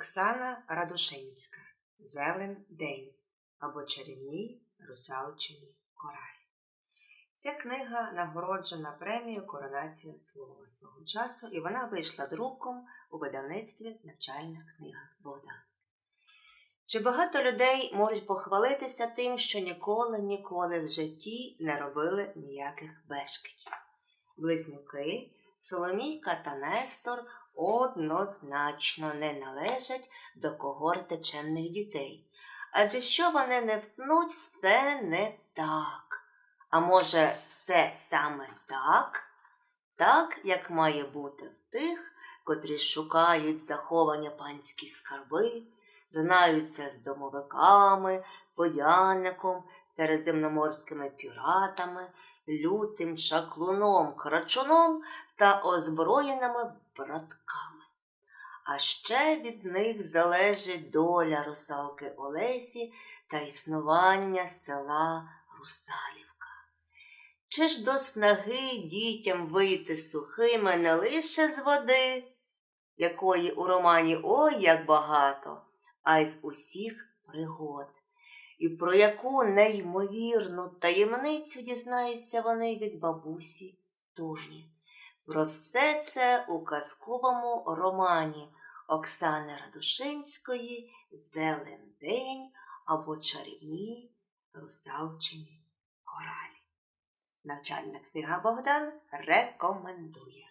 Оксана Радушинська Зелен день або чарівні русалчині коралі. Ця книга нагороджена премією Коронація слова свого часу, і вона вийшла друком у видавництві Навчальна книга Богдан. Чи багато людей можуть похвалитися тим, що ніколи, ніколи в житті не робили ніяких бешкетів? Близнюки, Соломійка та Нестор однозначно не належать до когорти чемних дітей. Адже що вони не втнуть, все не так. А може, все саме так? Так, як має бути в тих, котрі шукають заховані панські скарби, знаються з домовиками, водяником, середземноморськими піратами, лютим шаклуном, крачуном та озброєними братками. А ще від них залежить доля русалки Олесі та існування села Русалівка. Чи ж до снаги дітям вийти сухими не лише з води, якої у романі ой як багато, а й з усіх пригод, і про яку неймовірну таємницю дізнаються вони від бабусі Тоні. Про все це у казковому романі Оксани Радушинської Зелен день або чарівні русалчині коралі. Навчальна книга Богдан рекомендує.